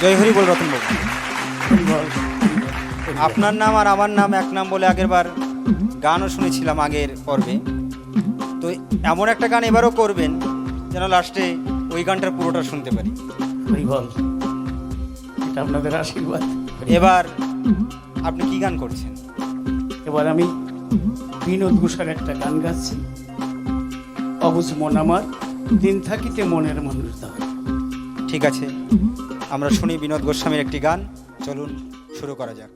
জয় হরি বল রতনবাবু আপনার নাম আর আমার নাম এক নাম বলে আগের বার গানও শুনেছিলাম আগের পর্বে। তো এমন একটা গান এবারও করবেন যেন লাস্টে ওই গানটার পুরোটা শুনতে পারি। হরিবল এটা আপনাদের আশীর্বাদ। এবার আপনি কি গান করছেন? এবার আমি বিনোদ ঘোষার একটা গান গাচ্ছি। অবুজ মন আমার দিন থাকিতে মনের মানুষ দাও ঠিক আছে। আমরা শুনি বিনোদ গোস্বামীর একটি গান। চলুন, শুরু করা যাক।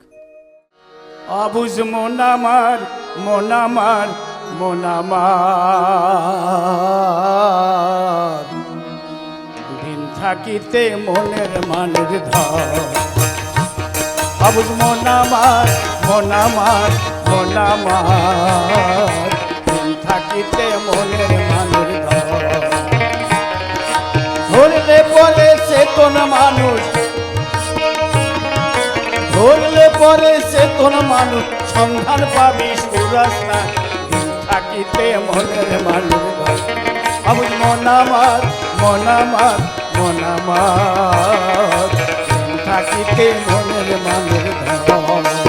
অবুজ মোনামার আমার, মন আমার মন আমার। দিন থাকিতে মনের মানের ধর অবুজ মন আমার, মন মানুষ সন্ধান পাবি সুরাস্তা। থাকিতে মনের মানুষ আমি মনামার মনামার মন মন আমার। থাকিতে মনের মানুষ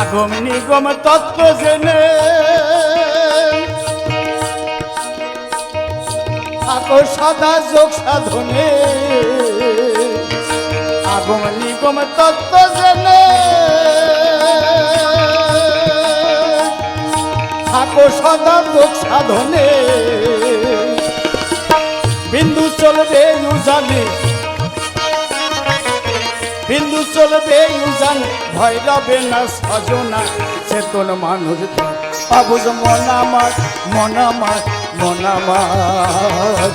আগম নিগম তত্ত্ব জেনে। থাকো সদা যোগ সাধনে। আগম নিগম তত্ত্ব জেনে। থাকো সদা যোগ সাধনে। বিন্দু চলবে উজানে। বিন্দু চলবে ইউজান ভয় রবে না সজনা চেতন মানুষ অবুজ মন আমার মন আমার মন আমার।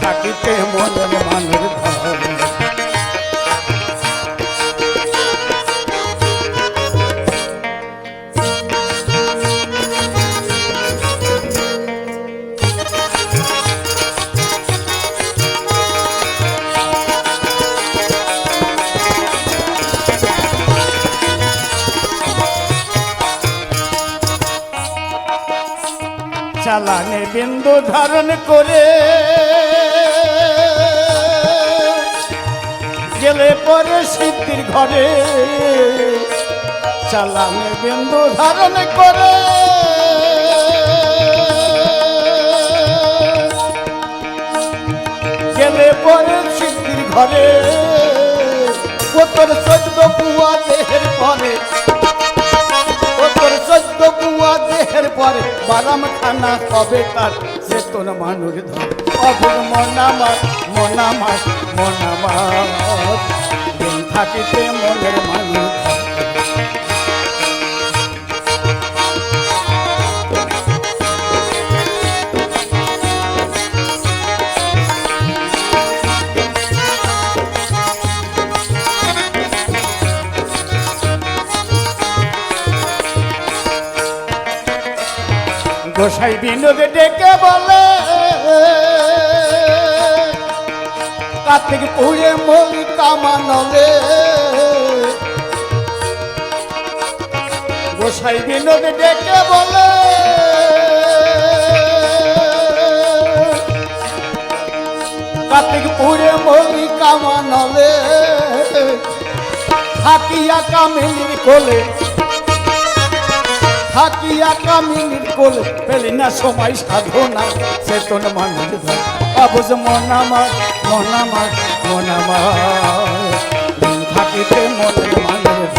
থাকিতে মনের মানুষ চালানে বিন্দু ধারণ করে। গেলে পরে সিদ্ধির ঘরে চালানে বিন্দু ধারণ করে। গেলে পরে সিদ্ধির ঘরে কতর চোদ্দ খানা কবে তার সে তোর মানুষ ধর? অভুর মনামার মনামার মনামার দিন থাকিতে মনের মানুষ গোসাই বিনোদ ডেকে বলে কার্তিক পুড়ে মলি কামানলে? গোসাই বিনোদ ডেকে বলে কার্তিক পুড়ে মলি কামানলে? থাকিয়া কামিনীর কোলে থাকিয়া কামিনীর কোল পেলি না সময় সাধনা, চেতন মানুষ অবুজ মন আমার মন আমার মন আমার। থাকিতে মনের মানুষ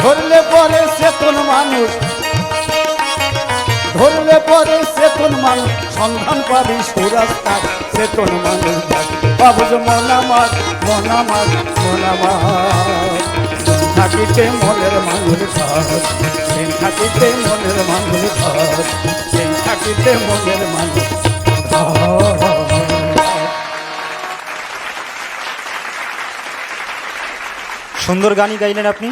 ধরলে পরে চেতন মানুষ। ধরলে পরে চেতন মানুষ। সন্ধান পাবি সুরাস্তার চেতন মানুষ অবুজ মন আমার মন আমার মন আমার। থাকিতে মনের মানুষ ঘর সেই থাকিতে মনের মানুষ ঘর সেই থাকিতে মনের মানুষ সুন্দর গানই গাইলেন আপনি?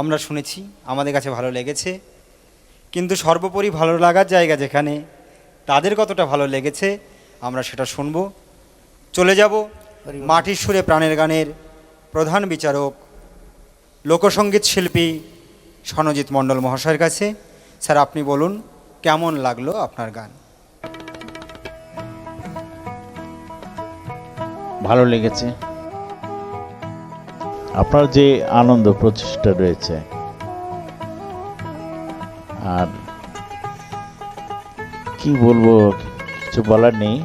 আমরা শুনেছি আমাদের কাছে ভালো লেগেছে। কিন্তু সর্বোপরি ভালো লাগার জায়গা যেখানে তাদের কতটা ভালো লেগেছে আমরা সেটা শুনব। চলে যাব মাটির সুরে প্রাণের গানের প্রধান বিচারক লোকসঙ্গীত শিল্পী সনজিৎ মণ্ডল মহাশয়ের কাছে। স্যার, আপনি বলুন, কেমন লাগল আপনার গান? ভালো লেগেছে। আপনার যে আনন্দ প্রচেষ্টা রয়েছে, আর কি বলব, কিছু বলার নেই।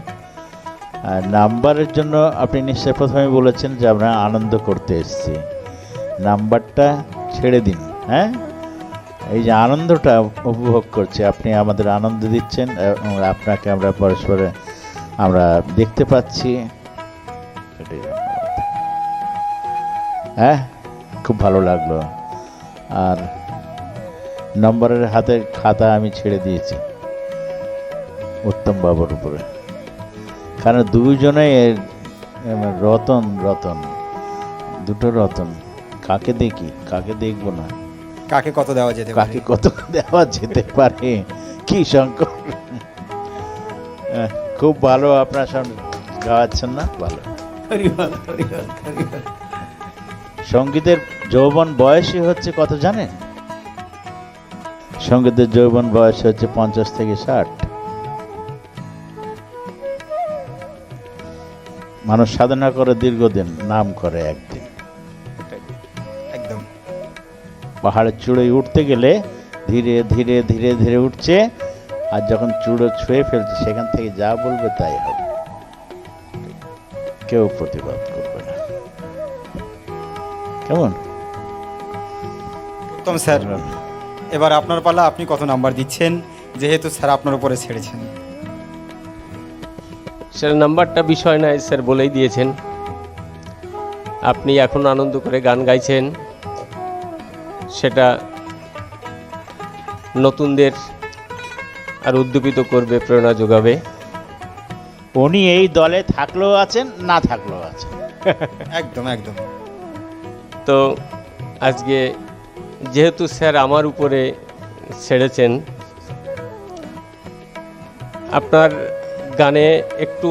নাম্বারের জন্য আপনি নিশ্চয় প্রথমে বলেছেন যে আমরা আনন্দ করতে এসেছি। নাম্বারটা ছেড়ে দিন হ্যাঁ? এই যে আনন্দটা উপভোগ করছে, আপনি আমাদের আনন্দ দিচ্ছেন এবং আপনাকে আমরা পরস্পরে আমরা দেখতে পাচ্ছি। হ্যাঁ? খুব ভালো লাগল। আর নম্বরের হাতে খাতা আমি ছেড়ে দিয়েছি উত্তম বাবুর উপরে। কারণ দুজনে রতন রতন, দুটো রতন। কাকে দেখি? কাকে দেখব না? কাকে কত দেওয়া যেতে পারে? কাকে কত দেওয়া যেতে পারে? কি শঙ্কর খুব ভালো আপনার সঙ্গে গাওয়াচ্ছেন না? ভালো। সঙ্গীতের যৌবন বয়সই হচ্ছে কত জানেন? সঙ্গীতের যৌবন বয়স হচ্ছে পঞ্চাশ থেকে ষাট। মানুষ সাধনা করে দীর্ঘদিন নাম করে একদিন পাহাড়ের চূড়োয় উঠতে গেলে ধীরে ধীরে ধীরে ধীরে উঠছে। আর যখন চূড়ো ছুঁয়ে ফেলছে সেখান থেকে যা বলবে তাই হবে। কেউ প্রতিবাদ করবে না। কেমন? উত্তম স্যার এবার আপনার পালা আপনি কত নাম্বার দিচ্ছেন? যেহেতু স্যার আপনার উপরে ছেড়েছেন। স্যার নাম্বারটা বিষয় নয় স্যার বলেই দিয়েছেন। আপনি এখন আনন্দ করে গান গাইছেন। সেটা নতুনদের আর উদ্দীপিত করবে প্রেরণা যোগাবে। উনি এই দলে থাকলেও আছেন না থাকলেও আছেন। একদম একদম। তো আজকে যেহেতু স্যার আমার উপরে ছেড়েছেন আপনার গানে একটু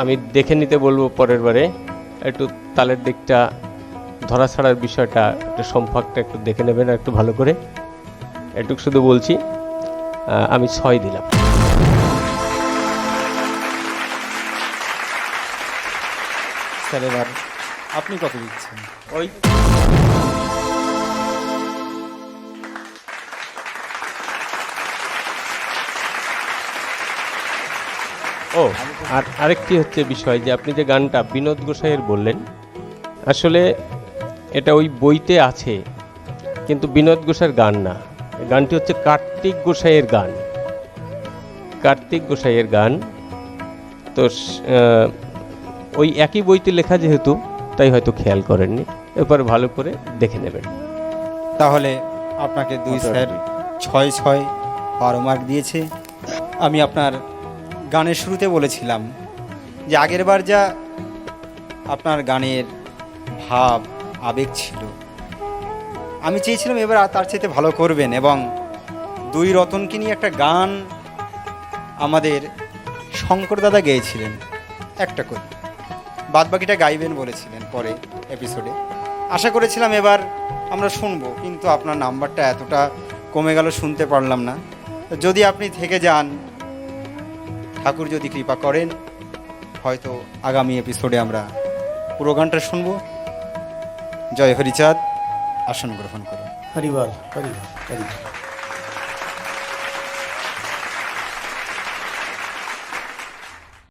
আমি দেখে নিতে বলব পরের বারে একটু তালের দিকটা ধরা ছাড়ার বিষয়টা একটু সম্পর্কটা একটু দেখে নেবেন একটু ভালো করে। এটুক শুধু বলছি আমি ছয় দিলাম। স্যার এবার আপনি কত দিচ্ছেন? ওই। ও আর আরেকটি হচ্ছে বিষয় যে আপনি যে গানটা বিনোদ গোসাইয়ের বললেন আসলে এটা ওই বইতে আছে কিন্তু বিনোদ গোসাইয়ের গান না। গানটি হচ্ছে কার্তিক গোসাইয়ের গান। কার্তিক গোসাইয়ের গান। তো ওই একই বইতে লেখা যেহেতু তাই হয়তো খেয়াল করেননি। এবার ভালো করে দেখে নেবেন। তাহলে আপনাকে দুই স্যার ছয় ছয় বারো মার্ক দিয়েছে। আমি আপনার গানের শুরুতে বলেছিলাম যে আগের বার যা আপনার গানের ভাব আবেগ ছিল। আমি চেয়েছিলাম এবার তার চাইতে ভালো করবেন এবং দুই রতনকে নিয়ে একটা গান আমাদের শঙ্কর দাদা গেয়েছিলেন, একটা করে। বাদ বাকিটা গাইবেন বলেছিলেন পরে এপিসোডে আশা করেছিলাম এবার আমরা শুনব, কিন্তু আপনার নাম্বারটা এতটা কমে গেল শুনতে পারলাম না। যদি আপনি থেকে যান, ঠাকুর যদি কৃপা করেন, হয়তো আগামী এপিসোডে আমরা পুরো গানটা শুনব। জয় হরিচাঁদ। আসন গ্রহণ করুন। হরিবল হরিবল হরিবল।